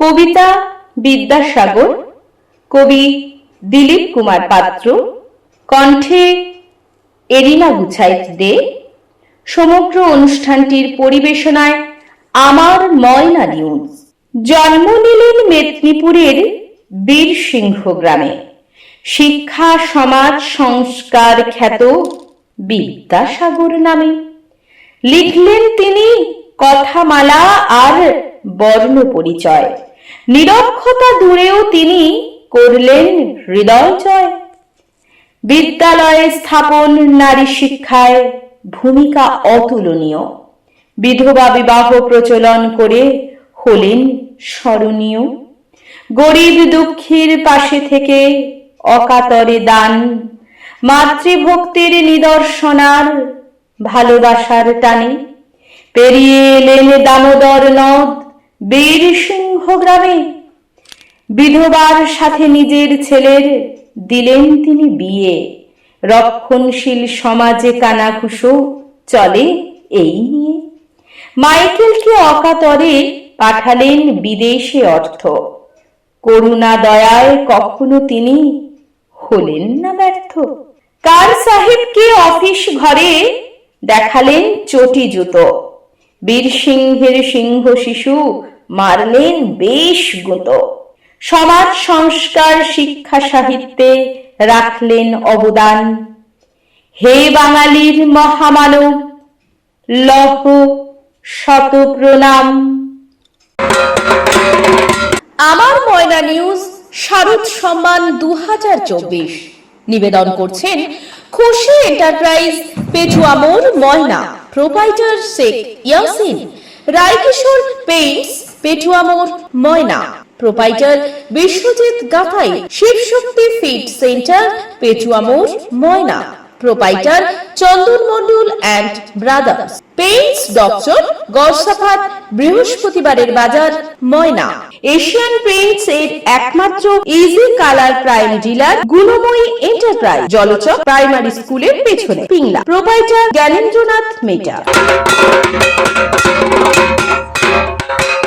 কবিতা বিদ্যাসাগর, কবি দিলীপ কুমার পাত্র, কণ্ঠে এরিনা গুছাইত দে, সমগ্র অনুষ্ঠানটির পরিবেশনায় আমার ময়না নিউজ। জন্ম নিলেন মেদিনীপুরের বীরসিংহ গ্রামে। শিক্ষা, সমাজ, সংস্কার খ্যাত বিদ্যাসাগর নামে। লিখলেন তিনি কথামালা আর বর্ণ পরিচয় নিরক্ষতা দূরেও তিনি করলেন হৃদয় জয়। বিদ্যালয়ে স্থাপন নারী শিক্ষায় ভূমিকা অতুলনীয়। বিধবা বিবাহ প্রচলন করে হলেন স্মরণীয়। গরিব দুঃখীর পাশে থেকে অকাতরে দান। মাতৃভক্তির নিদর্শনার ভালোবাসার টানে। পেরিয়ে এলেন দামোদর নদ বীর সিংহ গ্রামে। বিধবার সাথে নিজের ছেলের দিলেন তিনি বিয়ে। রক্ষণশীল সমাজে কানাঘুষো চলে এই নিয়ে। মাইকেলকে অকাতরে পাঠালেন বিদেশে অর্থ। করুণা দয়ায় কখনো তিনি হলেন না ব্যর্থ। কার সাহেবকে অফিস ঘরে দেখালেন চটি জুতো। বীর সিংহের সিংহ শিশু, মারলেন বেশ গুঁতো। সমাজ সংস্কার শিক্ষা সাহিত্যে রাখলেন অবদান। হে বাঙালির মহামানব, লহ শত প্রণাম। আমার ময়না নিউজ, শারদ সম্মান দু হাজার চব্বিশ। নিবেদন করছেন খুশি enterprise Petua Petuamor Moyna proprietor Sheikh Yasin, Raikishore paints Petua Petuamor Moyna proprietor Biswajit Gathai, Shibshakti fit centre Petua Petuamor Moyna proprietor Chandan Mondal and brothers paints doctor Garsafat বৃহস্পতিবারের বাজার ময়না। এশিয়ান পেইন্টস এর একমাত্র easy colour prime dealer Gunmoyee enterprise Jalchak primary স্কুলের পেছনে, Pingla. Proprietor Gyanendranath মেটা।